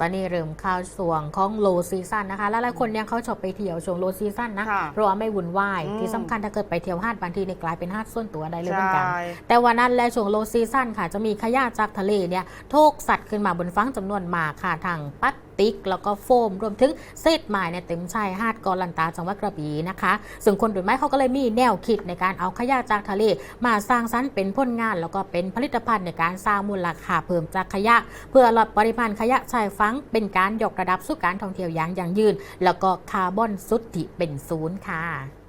ตอนนี้เริ่มเข้าส่วงของโลซีซั o นนะคะแล้วหลายคนเนี่ยเขาชอบไปเที่ยวช่วงโลซีซั o นนะค่ะเพราะว่าไม่วุ่นวายอืมที่สำคัญถ้าเกิดไปเที่ยวห้างบางทีเนี่ยกลายเป็นห้างส่วนตัวได้เลยเหมือนกันใช่แต่วันนั้นและช่วงโลซีซั o นค่ะจะมีขยะจากทะเลเนี่ยโทกสัตว์ขึ้นมาบนฟังจำนวนมากค่ะทางพลาส ติก แล้วก็โฟม รวมถึงเศษไม้เนี่ยเต็มชายหาดกอลันตาจังหวัดกระบี่นะคะซึ่งคนรุ่นใหม่เขาก็เลยมีแนวคิดในการเอาขยะจากทะเลมาสร้างสรรค์เป็นผลงาน แล้วก็เป็นผลิตภัณฑ์ในการสร้างมูลค่าเพิ่มจากขยะ เพื่อลดปริมาณขยะชายฟังเป็นการยกระดับสู่การท่องเที่ยวอย่างยั่งยืน แล้วก็คาร์บอนสุทธิเป็นศูนย์ค่ะ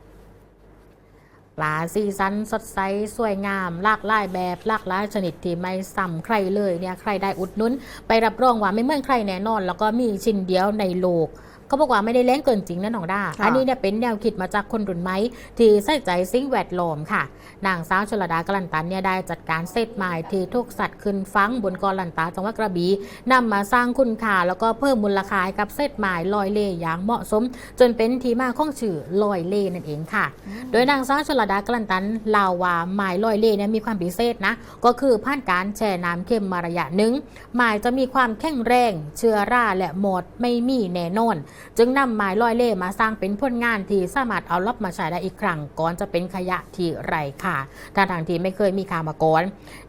ปลาสีสันสดใสสวยงามหลากหลายแบบหลากหลายชนิดที่ไม่ซ้ำใครเลยเนี่ยใครได้อุดหนุน ไปรับรองว่าไม่เหมือนใครแน่นอน แล้วก็มีชิ้นเดียวในโลก เขาบอกว่าไม่ได้แรงเกินจริงนะน้องด้าค่ะอันนี้เนี่ยเป็นแนวคิดมาจากคนรุ่นใหม่ที่ใส่ใจสิ่งแวดล้อมค่ะ นางสาวชลดากลันตันเนี่ยได้จัดการเซตไม้ที่ทุกสัตว์ขึ้นฟังบนเกอลันตาจังหวัดกระบี่นำมาสร้างคุณค่าแล้วก็เพิ่มมูลค่าให้กับเซตไม้ลอยเล่อย่างเหมาะสม จนเป็นที่มาของชื่อลอยเล่นั่นเองค่ะ โดยนางสาวชลดากลันตันลาวว่าหมายลอยเล่เนี่ยมีความพิเศษนะก็คือผ่านการแช่น้ำเค็มมาระยะหนึ่งหมายจะมีความแข็งแรง เชื้อราและหมดไม่มีแน่นอนจึงนำหมายลอยเล่มาสร้างเป็นผลงานที่สามารถเอาลับมาใช้ได้อีกครั้งก่อนจะเป็นขยะที่ไร้ค่าทางทางที่ไม่เคยมีค่ามาก่อน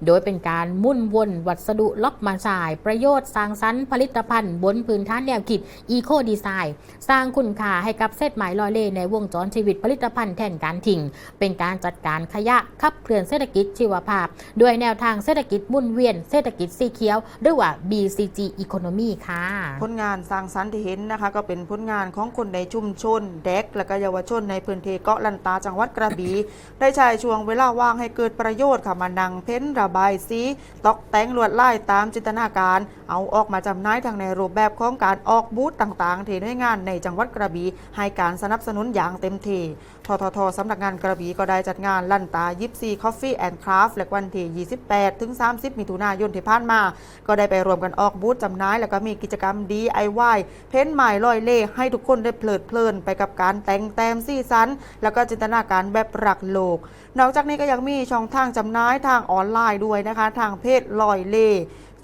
โดยเป็นการมุ่นวนวัสดุลับมาใช้ประโยชน์สร้างสรรค์ผลิตภัณฑ์ บนพื้นฐานแนวคิดอีโคดีไซน์สร้างคุณค่าให้กับเศษไม้ลอยเล่ในวงจรชีวิตผลิตภัณฑ์แทนการทิ้งเป็นการจัดการขยะขับเคลื่อนเศรษฐกิจชีวภาพ ด้วยแนวทางเศรษฐกิจมุ่นเวียน เศรษฐกิจสีเขียวหรือว่า BCG Economy ค่ะ ผลงานสร้างสรรค์ที่เห็นนะคะก็เป็นเป็นผลงานของคนในชุมชน เด็ก และก็เยาวชนในพื้นที่เกาะลันตาจังหวัดกระบี่ได้ใช้ช่วงเวลาว่างให้เกิดประโยชน์ค่ะมานังเพ้นระบายสีตอกแต่งลวดลายตามจินตนาการ เอาออกมาจำหน่ายทางในรูปแบบของการออกบูธต่างๆที่หน่วยงานในจังหวัดกระบี่ให้การสนับสนุนอย่างเต็มที่ ทททสำนักงานกระบี่ก็ได้จัดงานลันตายิปซีคอฟฟี่แอนด์คราฟและวันที่ 28 ถึง 30 มิถุนายนที่ผ่านมา ก็ได้ไปรวมกันออกบูธจำหน่าย แล้วก็มีกิจกรรม DIY เพ้นท์ไม้ลอยเล่ให้ทุกคนได้เพลิดเพลินไปกับการแต่งแต้มสีสัน แล้วก็จินตนาการแบบรักโลก นอกจากนี้ก็ยังมีช่องทางจำหน่ายทางออนไลน์ด้วยนะคะ ทางเพจลอยเล่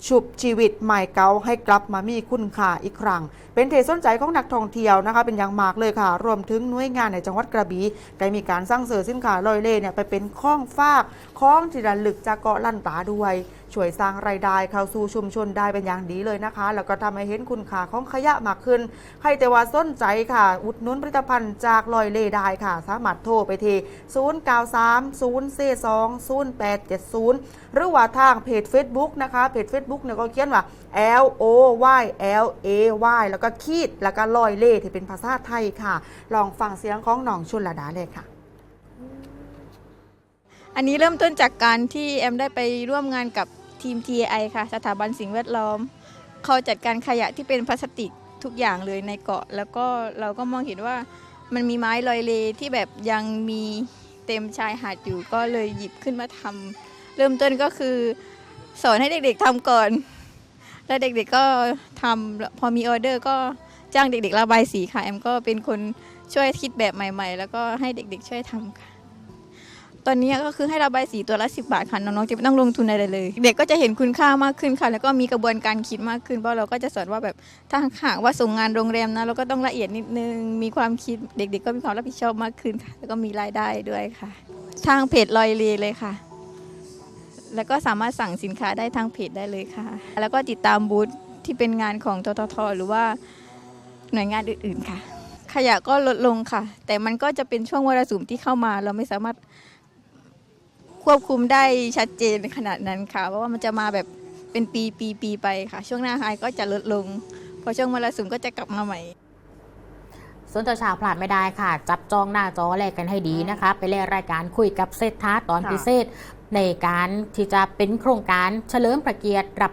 ชุบชีวิตไมเกาให้กลับมามีคุณค่าอีกครั้ง เป็นเทสนใจของนักท่องเที่ยวนะคะ เป็นอย่างมากเลยค่ะ รวมถึงหน่วยงานในจังหวัดกระบี่ได้มีการสร้างเสริมสินค้าลอยเล่เนี่ยไปเป็นข้องฝากข้องที่ระลึกจากเกาะลั่นตาด้วย ช่วยสร้างรายได้เข้าสู่ชุมชนได้เป็นอย่างดีเลยนะคะ แล้วก็ทำให้เห็นคุณค่าของขยะมากขึ้น ใครแต่ว่าสนใจค่ะ อุดหนุนผลิตภัณฑ์จากลอยเล่ได้ค่ะ สามารถโทรไปที่ 0 9 3 0 4 2 0 8 7 0 หรือว่าทางเพจ Facebook นะคะ เพจ Facebook เนี่ยก็เขียนว่า L O Y L A Y แล้วก็ขีดแล้วก็ลอยเล่ที่เป็นภาษาไทยค่ะ ลองฟังเสียงของน้องชุนระดาเลยค่ะอันนี้เริ่มต้นจากการที่แอมได้ไปร่วมงานกับ ทีม TAI ค่ะ สถาบันสิ่งแวดล้อม เขาจัดการขยะที่เป็นพลาสติกทุกอย่างเลยในเกาะ แล้วก็เราก็มองเห็นว่ามันมีไม้ลอยเลที่แบบยังมีเต็มชายหาดอยู่ก็เลยหยิบขึ้นมาทำเริ่มต้นก็คือ สอนให้เด็กๆทำก่อน แล้วเด็กๆก็ทำพอมีออเดอร์ก็จ้างเด็กๆระบายสีค่ะแอมก็เป็นคนช่วยคิดแบบใหม่ ๆ แล้วก็ให้เด็กๆช่วยทำค่ะ ตอนนี้ก็คือให้ระบายสีตัวละ 10 บาทค่ะ น้องๆจะไม่ต้องลงทุนอะไรเลย เด็กก็จะเห็นคุณค่ามากขึ้นค่ะ แล้วก็มีกระบวนการคิดมากขึ้นเพราะเราก็จะสอนว่าแบบถ้าหากว่าส่งงานโรงแรมนะเราก็ต้องละเอียดนิดนึงมีความคิดเด็ก ๆ ก็มีความรับผิดชอบมากขึ้นค่ะ แล้วก็มีรายได้ด้วยค่ะ ทางเพจลอยเลเลยค่ะ แล้วก็สามารถสั่งสินค้าได้ทางเพจได้เลยค่ะ แล้วก็ติดตามบูธที่เป็นงานของทททหรือว่าหน่วยงานอื่นๆค่ะ ขยะก็ลดลงค่ะ แต่มันก็จะเป็นช่วงมรสุมที่เข้ามาเราไม่สามารถ ควบคุมได้ชัดเจนขนาดนั้นค่ะ เพราะว่ามันจะมาแบบเป็นปีปีปีไปค่ะ ช่วงหน้าไฮก็จะลดลง พอช่วงมรสุมก็จะกลับมาใหม่ส่วนเจ้าชาวพลาดไม่ได้ค่ะ จับจองหน้าจอแลกกันให้ดีนะคะ ไปแลกรายการคุยกับเศรษฐาตอนพิเศษ ในการที่จะเป็นโครงการเฉลิมพระเกียรติรับ